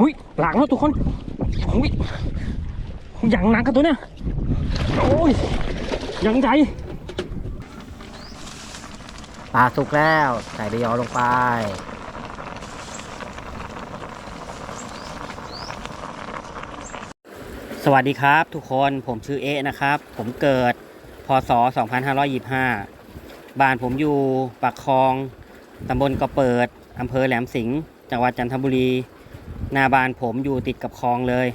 หุยหลังแล้วทุกคนหุยอย่างหนักกันตัวเนี้ยโอ้ยอย่างใหญ่ปลาสุกแล้ว ใส่ใบยอลงไปสวัสดีครับ ทุกคนผมชื่อเอะนะครับ ผมเกิดพศ 2525 บ้านผมอยู่ปากคลอง ตำบลกระเปิด อำเภอแหลมสิงห์จังหวัดจันทบุรี หน้าบ้านผมอยู่ติดกับคลองเลย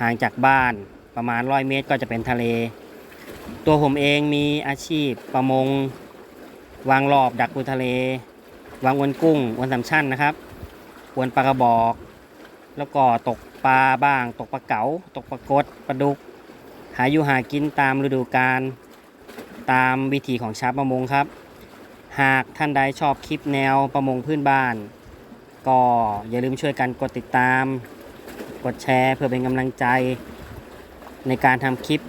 ห่างจากบ้านประมาณร้อยเมตรก็จะเป็นทะเล ตัวผมเองมีอาชีพประมง วางรอบดักปูทะเล วางอวนกุ้งอวนสามชั้นนะครับอวนปลากระบอก แล้วก็ตกปลาบ้าง ตกปลาเก๋าตกปลากดปลาดุก หาอยู่หากินตามฤดูกาลตามวิถีของชาวประมงครับ หากท่านใดชอบคลิปแนวประมงพื้นบ้าน ก็อย่าลืมช่วยกันกดติดตาม กดแชร์เพื่อเป็นกำลังใจ ในการทำคลิป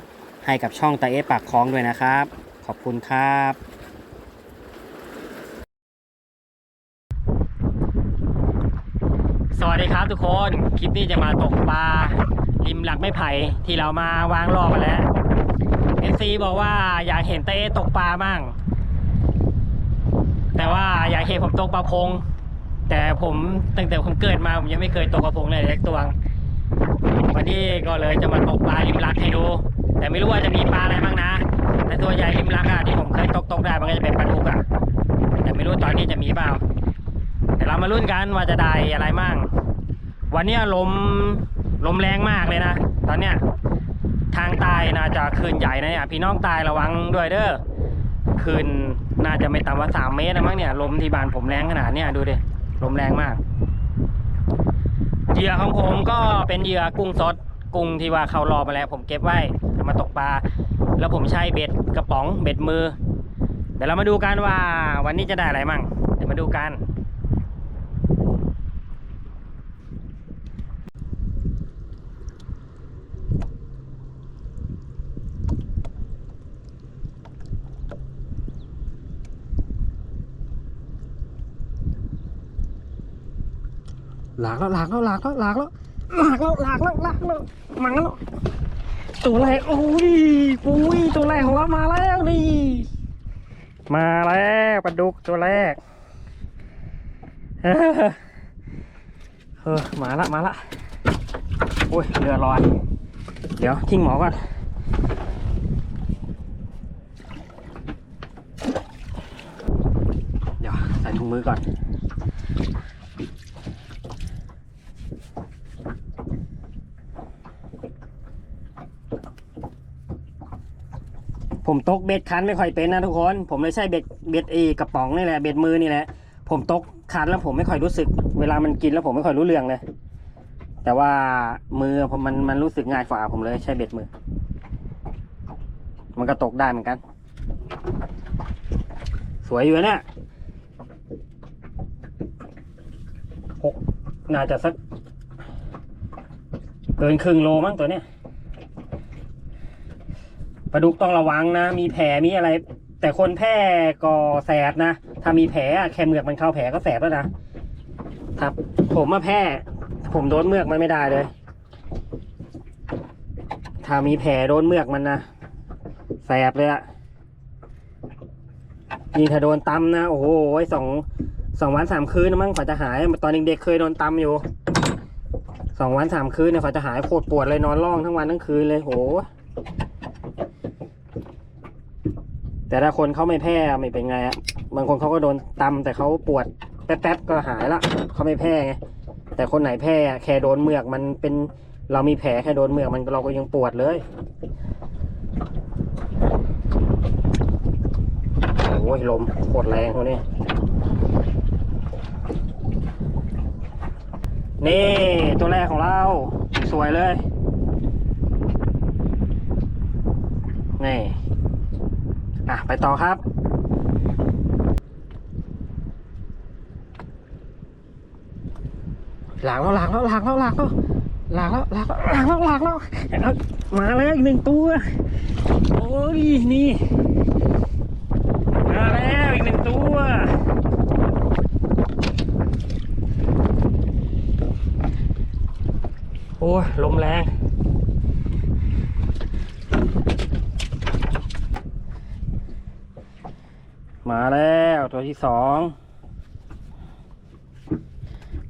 ให้กับช่องตาเอปากคลองด้วยนะครับ ขอบคุณครับสวัสดีครับทุกคน คลิปนี้จะมาตกปลาริมหลักไม้ไผ่ที่เรามาวางรอบมาแล้วเอซีบอกว่าอยากเห็นเต้ตกปลาบ้าง แต่ว่าอยากเห็นผมตกปลาพง แต่ผมตั้งแต่ผมเกิดมาผมยังไม่เคยตกปลาพงเลยเล็กตัวงวันนี้ก็เลยจะมาตกปลาริมลักให้ดู แต่ไม่รู้ว่าจะมีปลาอะไรบ้างนะแต่ตัวใหญ่ริมลักอะที่ผมเคยตกตกได้มันก็จะเป็นปลาดุกอะแต่ไม่รู้ตอนนี้จะมีเปล่าเดี๋ยวเรามาลุ้นกันว่าจะได้อะไรมั่งวันนี้ลมลมแรงมากเลยนะตอนเนี้ยทางใต้น่าจะคืนใหญ่นะเนี่ยพี่น้องใต้ระวังด้วยเด้อคืนน่าจะไม่ต่ำกว่าสามเมตรนะมั้งเนี่ยลมที่บ้านผมแรงขนาดเนี้ยดูดิ ลมแรงมากเหยื่อของผมก็เป็นเหยื่อกุ้งสด กุ้งที่ว่าเขารอมาแล้ว ผมเก็บไว้มาตกปลา แล้วผมใช้เบ็ดกระป๋องเบ็ดมือ เดี๋ยวเรามาดูกันว่าวันนี้จะได้อะไรมั่งเดี๋ยวมาดูกัน ลากแล้วหลากแล้วหลากแล้วหลากแล้วหลากแล้วหลากแล้วหลากแล้วมังแล้วตัวแรกโอ้ยปุ้ยตัวแรกของเรามาแล้วนี่มาแล้วปลาดุกตัวแรกเออเออมาละมาละโอ้ยเรือลอยเดี๋ยวทิ้งหมอก่อนเดี๋ยวใส่ถุงมือก่อน ผมตกเบ็ดคันไม่ค่อยเป็นนะทุกคน ผมเลยใช้เบ็ดเบ็ดเอกระป๋องนี่แหละเบ็ดมือนี่แหละ ผมตกคันแล้วผมไม่ค่อยรู้สึก เวลามันกินแล้วผมไม่ค่อยรู้เรื่องเลย แต่ว่ามือผมมันมันรู้สึกง่ายฝ่าผมเลยใช้เบ็ดมือ มันก็ตกได้เหมือนกัน สวยอยู่นะเนี่ยหกน่าจะสัก เกินครึ่งโลมั้งตัวเนี้ย ปลาดุกต้องระวังนะ มีแผลมีอะไร แต่คนแพร่ก็แสบนะ ถ้ามีแผลอะแค่เมือกมันเข้าแผลก็แสบแล้วนะครับ ผมมาแพร่ผมโดนเมือกมันไม่ได้เลย ถ้ามีแผลโดนเมือกมันนะแสบเลยอะยิ่งถ้าโดนตำนะ โอ้โหสองสองวันสามคืนนะมั้งฝ่าจะหาย ตอนเด็กๆเคยโดนตำอยู่สองวันสามคืนเนี่ยฝ่าจะหายโคตรปวดเลยนอนร้องทั้งวันทั้งคืนเลยโห แต่ถ้าคนเขาไม่แพ้ไม่เป็นไงอะบางคนเขาก็โดนตำแต่เขาปวดแป๊บๆก็หายละเขาไม่แพ้ไงแต่คนไหนแพ้แค่โดนเมือกมันเป็นเรามีแผลแค่โดนเมือกมันเราก็ยังปวดเลยโอ้ยลมโคตรแรงตัวนี้นี่ตัวแรกของเราสวยเลยนี่ อะไปต่อครับ หลังแล้วหลังแล้วหลังแล้วหลังแล้วหลังแล้วหลังแล้วหลังแล้วหลากแล้วเอามาแล้วอีกหนึ่งตัว โอ้ยนี่ มาแล้วอีกหนึ่งตัว อ้ยลมแรง มาแล้วตัว ที่สอง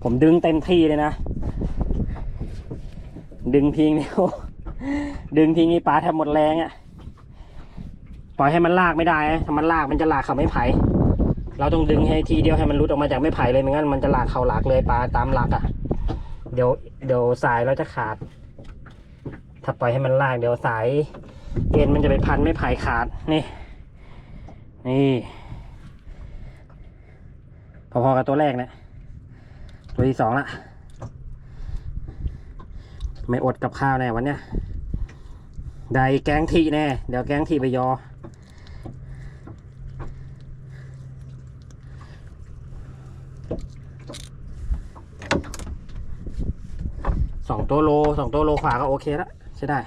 ผมดึงเต็มที่เลยนะ ดึงทิ้งนี่ดึงทิ้งนี่ปลาแทบหมดแรงอะ่ะ ปล่อยให้มันลากไม่ได้ถ้ามันลากมันจะลากเขาไม่ไผ่ เราต้องดึงให้ทีเดียวให้มันรุดออกมาจากไม่ไผ่เลยไม่งั้นมันจะลากเขาหลักเลยปลาตามหลักอะ่ะ เดี๋ยวเดี๋ยวสายเราจะขาด ถ้าปล่อยให้มันลากเดี๋ยวสายเอ็นมันจะไปพันไม่ไผ่ขาดนี่ นี่ พอๆกับตัวแรกเนะตัวที่สองละไม่อดกับข้าวแน่วันเนี้ยได้แกงทีแน่ เดี๋ยวแกงทีไปยอ สองตัวโลสองตัวโลขวาก็โอเคแล้วใช่ได้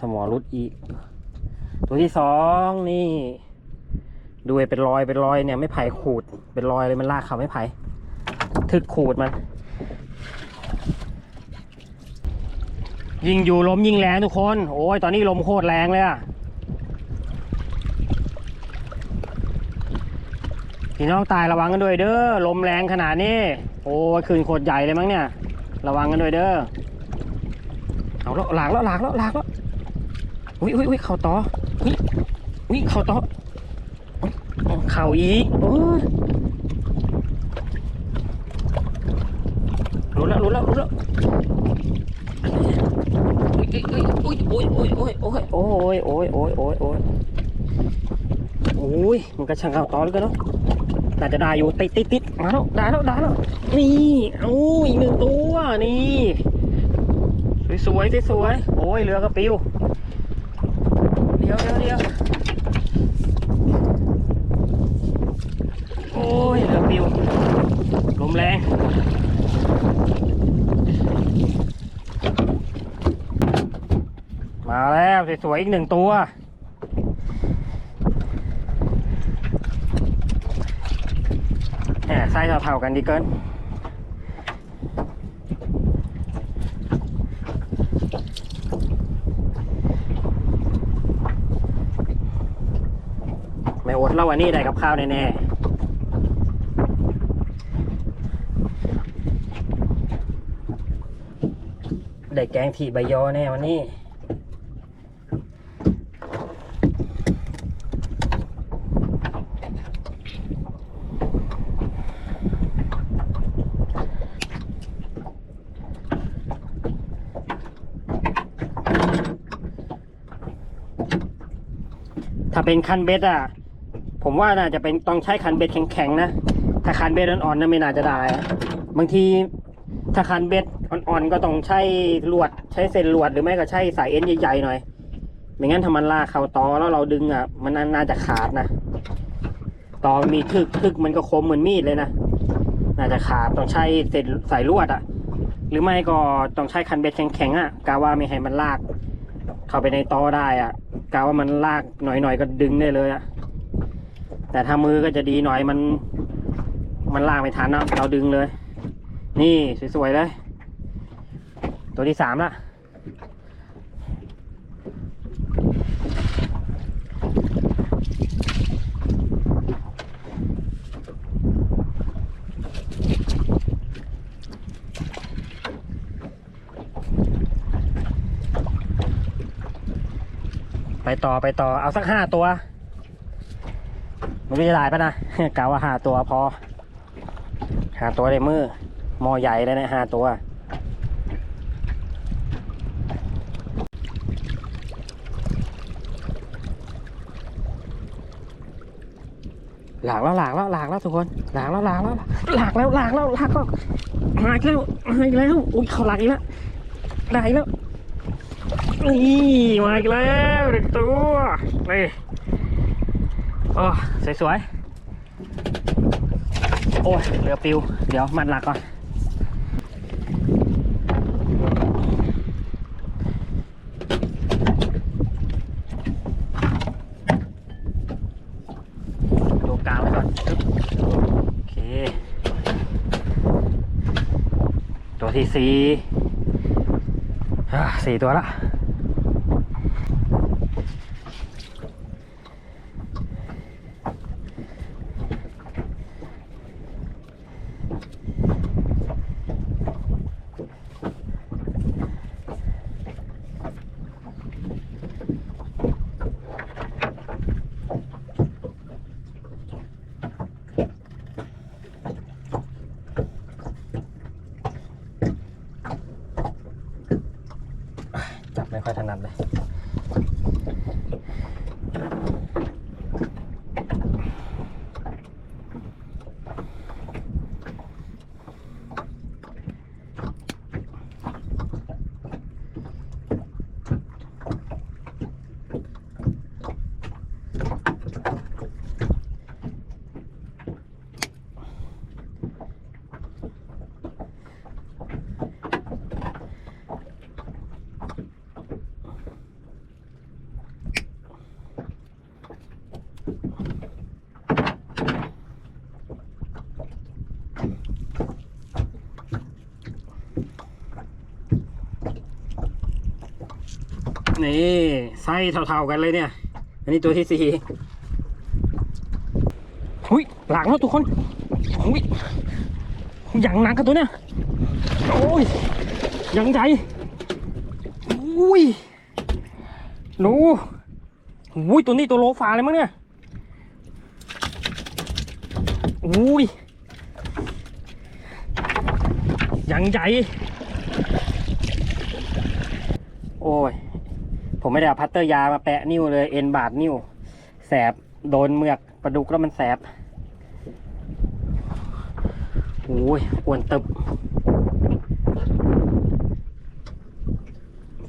สมอรุดอีก ตัวที่สองนี่ ดูเป็นรอยเป็นรอยเนี่ยไม่ไผ่ขูด เป็นรอยเลยมันลากเขาไม่ไผ่ทึกขูดมัน ยิงอยู่ลมยิงแรงทุกคน โอ้ยตอนนี้ลมโคตรแรงเลยอะพี่น้องตายระวังกันด้วยเด้อลมแรงขนาดนี้ โอ้ยคืนโคตรใหญ่เลยมั้งเนี่ย ระวังกันด้วยเด้อเอาแล้วหลากแล้วหลากแล้วหลากแล้ว อุ้ยอุ้ยอุ้ยเข่าต่ออุ้ยอุ้ยเข่าต่อเข่าอีกโอ้ยรู้แล้วรู้แล้วรู้แล้วอุ้ยอุ้ยอุ้ยอุ้ยอุ้ยโอ้ยโอ้ยโอ้ยโอ้ยโอ้ยโอ้ยโอ้ยมันก็ช่างเข่าต่อเลยกันเนาะน่าจะได้อยู่ติดติดติดมาแล้วได้แล้วได้แล้วนี่เอ้าอีกหนึ่งตัวนี่สวยๆสวยโอ้ยเรือก็ปิว เดี๋ยวเดี๋ยวเดี๋ยวโอ้ยเรือปิว ล มแรงมาแล้วสวยๆอีกหนึ่งตัว แหมไส้เท่าๆกันดีเกินไม่อดแล้ววันนี้ได้กับข้าวแน่ๆ แกงถีบใบยอแน่วันนี้ถ้าเป็นคันเบ็ดอะ ผมว่าน่าจะเป็นต้องใช้คันเบ็ดแข็งๆนะ ถ้าคันเบ็ดอ่อนๆน่ะไม่น่าจะได้ บางทีถ้าคันเบ็ด อ่อนๆก็ต้องใช้ลวดใช้เส้นลวดหรือไม่ก็ใช้สายเอ็นใหญ่ๆหน่อยไม่งั้นถ้ามันลากเข่าตอแล้วเราดึงอะ มันน่าจะขาดนะตอมีทึกทึกมันก็คมเหมือนมีดเลยนะน่าจะขาดต้องใช้เส้นสายลวดอะ หรือไม่ก็ต้องใช้คันเบ็ดแข็งๆอะกาว่าไม่ให้มันลาก เข้าไปในตอได้อะกาว่ามันลากหน่อยๆก็ดึงได้เลยอะแต่ถ้ามือก็จะดีหน่อยมัน มันลากไม่ทันนะเราดึงเลย นี่สวยๆเลย ตัวที่สามละไปต่อไปต่อเอาสักห้าตัวไม่รู้จะได้ปะนะกะว่าห้าตัวพอห้าตัวได้มือมอใหญ่เลยนะห้าตัว หลากแล้วหลากแล้วหลากแล้วทุกคนหลากแล้วหลากแล้วหลากแล้วหลากแล้วหลากแล้วมาอีกแล้วมาอีกแล้วอุ้ยเขาหลากอีกแล้วได้อีกแล้วนี่มาอีกแล้วหนึ่งตัวนี่โอ้สวยๆโอ้ยเรือปิว เดี๋ยวมัดหลักก่อน ตัวกลางไว้ก่อนปึ๊บโอเค ตัว ที่สี่สี่ตัวละ ค่อยถนัดเลย นี่ไส้เท่าๆกันเลยเนี่ย อันนี้ตัวที่สี่หุยหลังแล้วทุกคนหุยอย่างหนักกันตัวเนี่ยโอ้ยอย่างใหญ่อุ้ยหนูอุ้ยตัวนี้ตัวโลฟาเลยมั้งเนี่ยอุ้ยอย่างใหญ่โอ้ย ผมไม่ได้เอาพัตเตอร์ยามาแปะนิ้วเลยเอ็นบาดนิ้ว แสบโดนเมือกปลาดุกแล้วมันแสบโอ้ยอ้วนตึบ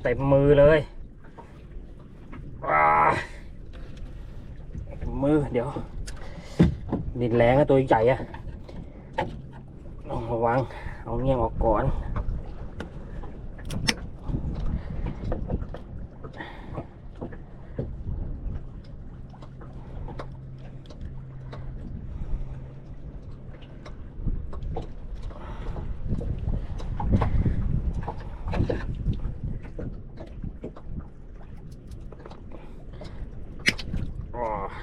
เต็มมือเลยเต็มมือเดี๋ยวดินแรงอะตัวใหญ่อะต้องระวัง เอาเงี้ยงออกก่อน โอ้ย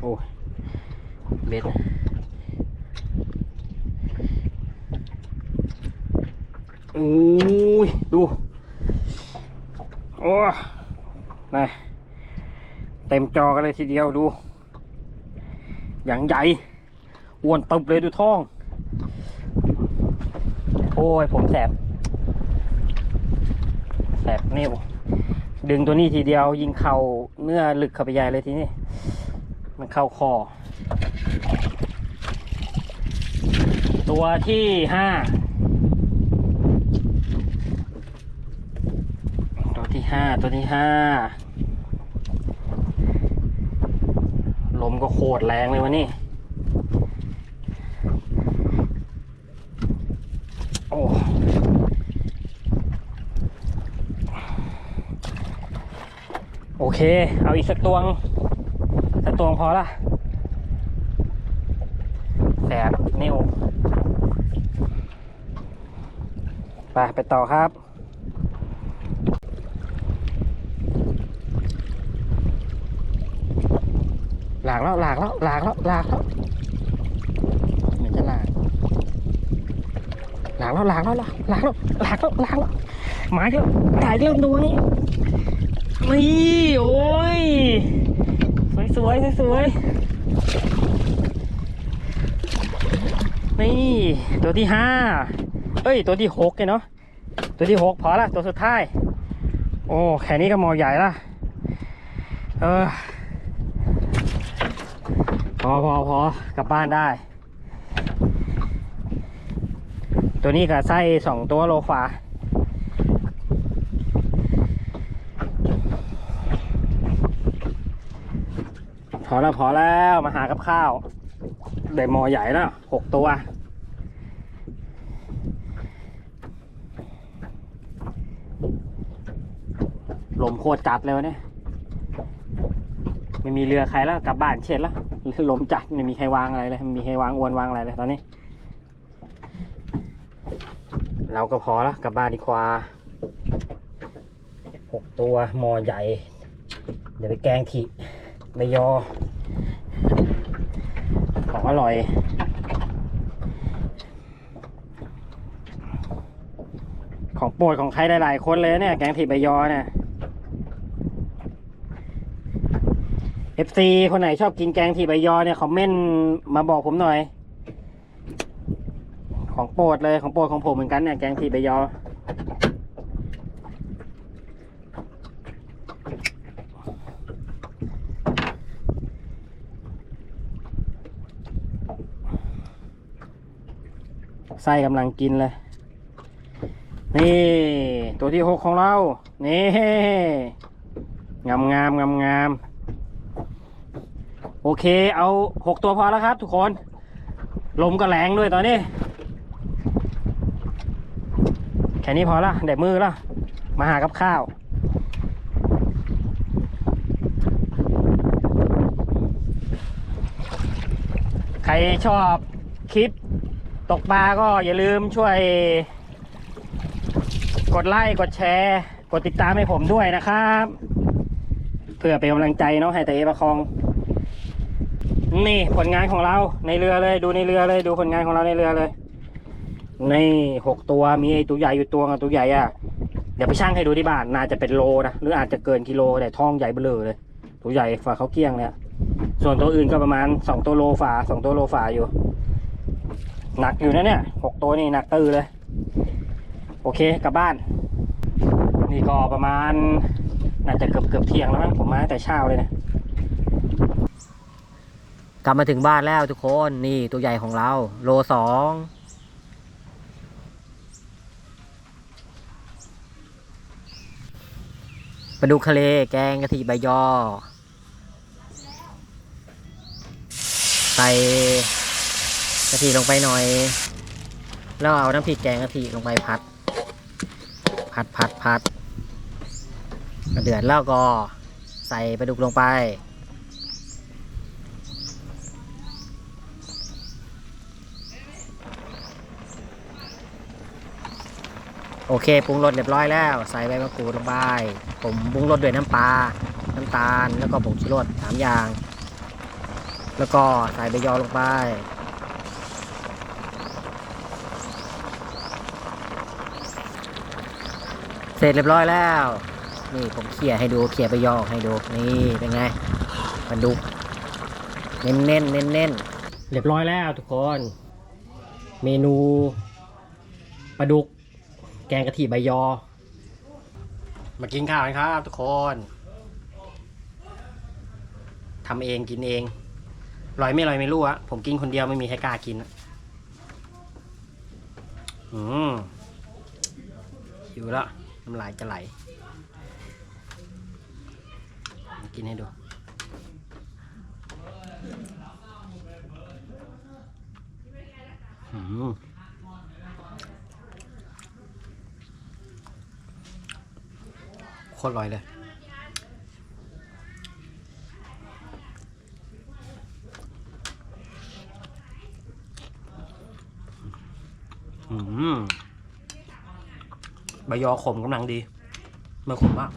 โอ้ยเบ็ดอุ้ย ดู โอ้นี่เต็มจอกัน เลยทีเดียวดูอย่างใหญ่อ้วนตึบเลยดูท้อง โอ้ยผมแสบ แสบนิ้วดึงตัวนี้ทีเดียวยิงเข่าเนื้อลึกเข้าไปใหญ่เลยทีนี้ มันเข้าคอ ตัวที่ห้าตัวที่ห้าตัวที่ห้า ลมก็โคตรแรงเลยวันนี้ โอ้ โอเค เอาอีกสักตวง สักตวงพอละแสบนิ้วไปไปต่อครับ แล้วหลากแล้วหลากแล้วหลากแล้วเหมือนจะหลากหลากแล้วหลากแล้วหลากแล้วหลากแล้วหลากแล้วหมายเถอะถ่ายเรื่องตัวนี้นี่โอ้ยสวยสวยสวยนี่ตัวที่ห้าเอ้ย ตัวที่หกเนาะตัวที่หกพอละตัวสุดท้าย โอ้แค่นี้ก็มอใหญ่ละเออ พอพอพอกลับบ้านได้ ตัวนี้กับไส้สองตัวโลฝาพอแล้วพอแล้วมาหากับข้าวได้มอใหญ่แล้วหกตัวลมโคตรจัดเลยวะเนี่ยไม่มีเรือใครแล้วกลับบ้านเช็ดแล้ว ลมจัดไม่มีใครวางอะไรเลยมีใครวางอวนวางอะไรเลยตอนนี้ เราก็พอแล้วกลับบ้านดีกว่าหกตัวมอใหญ่ เดี๋ยวไปแกงขีใบยอ ของอร่อยของโปรดของใครหลายๆคนเลยเนี่ย แกงถีใบยอเนี่ย FC คนไหนชอบกินแกงถีใบยอเนี่ยคอมเมนต์มาบอกผมหน่อย ของโปรดเลยของโปรดของผมเหมือนกันเนี่ยแกงถีใบยอไส้กำลังกินเลย นี่ ตัวที่หกของเรา นี่ งามงามงามงาม โอเค เอาหกตัวพอแล้วครับทุกคน ลมก็แรงด้วยตอนนี้ แค่นี้พอละเด็ดมือละมาหากับข้าว ใครชอบคลิปตกปลาก็อย่าลืมช่วย กดไลค์กดแชร์ กดติดตามให้ผมด้วยนะครับ เพื่อเป็นกำลังใจเนาะให้แต่เอประคอง นี่ผลงานของเราในเรือเลยดูในเรือเลยดูผลงานของเราในเรือเลย นี่หกตัวมีไอ้ตัวใหญ่อยู่ตัวกับตัวใหญ่อะเดี๋ยวไปช่างให้ดูที่บ้านน่าจะเป็นโลนะหรืออาจจะเกินกิโลแต่ท้องใหญ่เบ้อเลยตัวใหญ่ฝาเขาเกี้ยงเนี่ยส่วนตัวอื่นก็ประมาณสองตัวโลฝาสองตัวโลฝาอยู่ หนักอยู่นะเนี่ยหกตัวนี่หนักตื้อเลย โอเคกลับบ้าน นี่ก็ประมาณ น่าจะเกือบเกือบเที่ยงแล้วมั้งผมมาแต่เช้าเลยนะ กลับมาถึงบ้านแล้วทุกคนนี่ตัวใหญ่ของเรา โลสองปลาดุกทะเลแกงกะทิใบยอ ใส่กะทิลงไปหน่อย แล้วเอาน้ำพริกแกงกะทิลงไปพัดพัดพัดพัดเดือดแล้วก็ใส่ปลาดุกลงไป อเคปรุงรสเรียบร้อยแล้ว ใส่ใบมะกรูดลงไปผมปรุงรสด้วยน้ำปลา น้ำตาล แล้วก็ผงชูรสสามอย่าง แล้วก็ใส่ใบยอลงไป เสร็จเรียบร้อยแล้ว นี่ผมเขี่ยให้ดูเขี่ยใบยอให้ดูนี่เป็นไงปลาดุเน้นเน้นเน้นเน้นเรียบร้อยแล้วทุกคน เมนูปลาดุก แกงกะทิใบยอ มากินข้าวกันครับทุกคนทำเองกินเองอร่อยไม่อร่อยไม่รู้อะผมกินคนเดียวไม่มีใครกล้ากินอะอืมหิวแล้วน้ำลายจะไหล กินให้ดูอืม ตรอร่อยเลยอใบยอขมกำลังดี ไม่ขมมาก